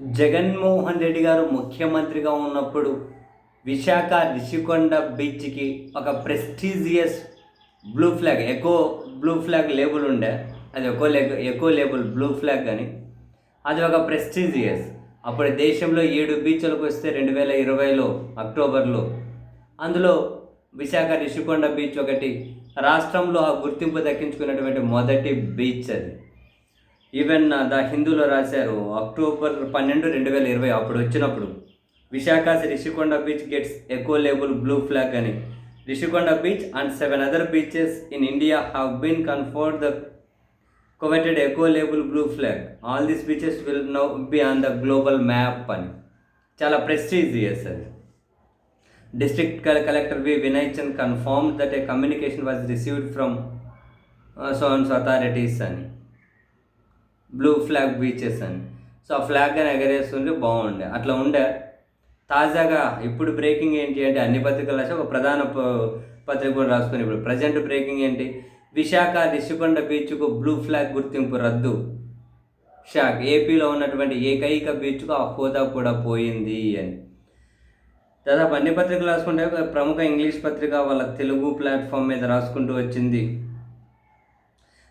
జగన్మోహన్ రెడ్డి గారు ముఖ్యమంత్రిగా ఉన్నప్పుడు విశాఖ రిషికొండ బీచ్కి ఒక prestigious blue flag eco blue flag label ఉండే. అది ఎకో లే ఎకో లేబుల్ బ్లూ ఫ్లాగ్ అని. అది ఒక ప్రెస్టీజియస్. అప్పుడు దేశంలో ఏడు బీచ్లకు వస్తే రెండు వేల ఇరవైలో అక్టోబర్లో. అందులో విశాఖ రిషికొండ బీచ్ ఒకటి రాష్ట్రంలో ఆ గుర్తింపు దక్కించుకున్నటువంటి మొదటి బీచ్ అది. ఈవెన్ ద హిందూలో రాశారు అక్టోబర్ పన్నెండు రెండు వేల ఇరవై అప్పుడు వచ్చినప్పుడు. Visakha Rishikonda beach gets eco label blue flag అని. Rishikonda beach and seven other beaches in India have been conferred the coveted eco label blue flag. All these beaches will now be on the global map అని. చాలా prestigious అది. District collector V Vinay Chand confirm that a communication was received from zones authorities అని. Blue flag beaches అని. So ఆ flag అని ఎగరేస్తుంటే బాగుండే. అట్లా ఉండే. తాజాగా ఇప్పుడు బ్రేకింగ్ ఏంటి అంటే అన్ని పత్రికలు రాసి ఒక ప్రధాన ప- పత్రిక కూడా రాసుకుని ఇప్పుడు ప్రజెంట్ బ్రేకింగ్ ఏంటి? విశాఖ రిషికొండ బీచ్కు బ్లూ ఫ్లాగ్ గుర్తింపు రద్దు. షాక్. ఏపీలో ఉన్నటువంటి ఏకైక బీచ్కు ఆ హోదా కూడా పోయింది అని. దాదాపు అన్ని పత్రికలు రాసుకుంటే ఒక ప్రముఖ ఇంగ్లీష్ పత్రిక వాళ్ళ తెలుగు ప్లాట్ఫామ్ మీద రాసుకుంటూ వచ్చింది.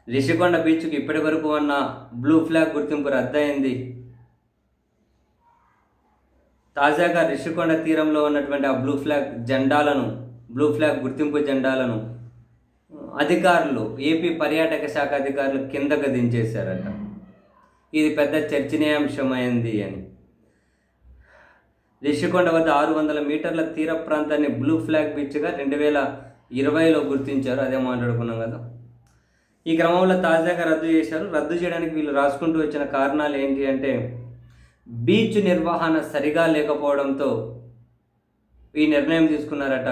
రిషికొండ బీచ్కి ఇప్పటి వరకు ఉన్న బ్లూ ఫ్లాగ్ గుర్తింపు రద్దయింది. తాజాగా రిషికొండ తీరంలో ఉన్నటువంటి ఆ బ్లూ ఫ్లాగ్ జెండాలను బ్లూ ఫ్లాగ్ గుర్తింపు జెండాలను అధికారులు ఏపీ పర్యాటక శాఖ అధికారులు కిందకు దించేశారట. ఇది పెద్ద చర్చనీయాంశమైంది అని. రిషికొండ వద్ద ఆరు వందల మీటర్ల తీర ప్రాంతాన్ని బ్లూ ఫ్లాగ్ బీచ్గా రెండు వేల ఇరవైలో గుర్తించారు. అదే మాట్లాడుకున్నాం కదా. ఈ క్రమంలో తాజాగా రద్దు చేశారు. రద్దు చేయడానికి వీళ్ళు రాసుకుంటూ వచ్చిన కారణాలు ఏంటి అంటే బీచ్ నిర్వహణ సరిగా లేకపోవడంతో ఈ నిర్ణయం తీసుకున్నారట.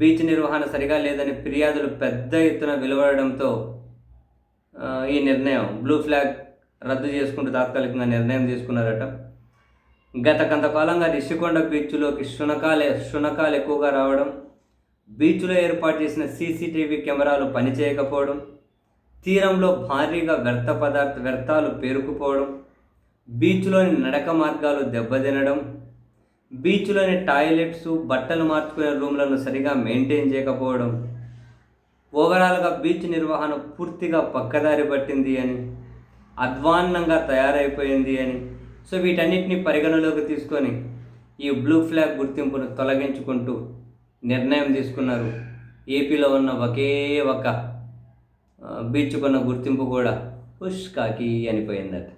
బీచ్ నిర్వహణ సరిగా లేదని ఫిర్యాదులు పెద్ద ఎత్తున వెలువడడంతో ఈ నిర్ణయం బ్లూ ఫ్లాగ్ రద్దు చేసుకుంటూ తాత్కాలికంగా నిర్ణయం తీసుకున్నారట. గత కొంతకాలంగా రిషికొండ బీచ్లోకి శునకాలే శునకాలు ఎక్కువగా రావడం బీచ్లో ఏర్పాటు చేసిన సీసీటీవీ కెమెరాలు పనిచేయకపోవడం తీరంలో భారీగా వ్యర్థ పదార్థ వ్యర్థాలు పేరుకుపోవడం బీచ్లోని నడక మార్గాలు దెబ్బతినడం బీచ్లోని టాయిలెట్స్ బట్టలు మార్చుకునే రూమ్లను సరిగా మెయింటైన్ చేయకపోవడం ఓవరాల్గా బీచ్ నిర్వహణ పూర్తిగా పక్కదారి పట్టింది అని అధ్వాన్నంగా తయారైపోయింది అని సో వీటన్నిటిని పరిగణలోకి తీసుకొని ఈ బ్లూ ఫ్లాగ్ గుర్తింపును తొలగించుకుంటూ నిర్ణయం తీసుకున్నారు. ఏపీలో ఉన్న ఒకే ఒక బీచ్కున్న గుర్తింపు కూడా పుష్కాకి అనిపోయిందట.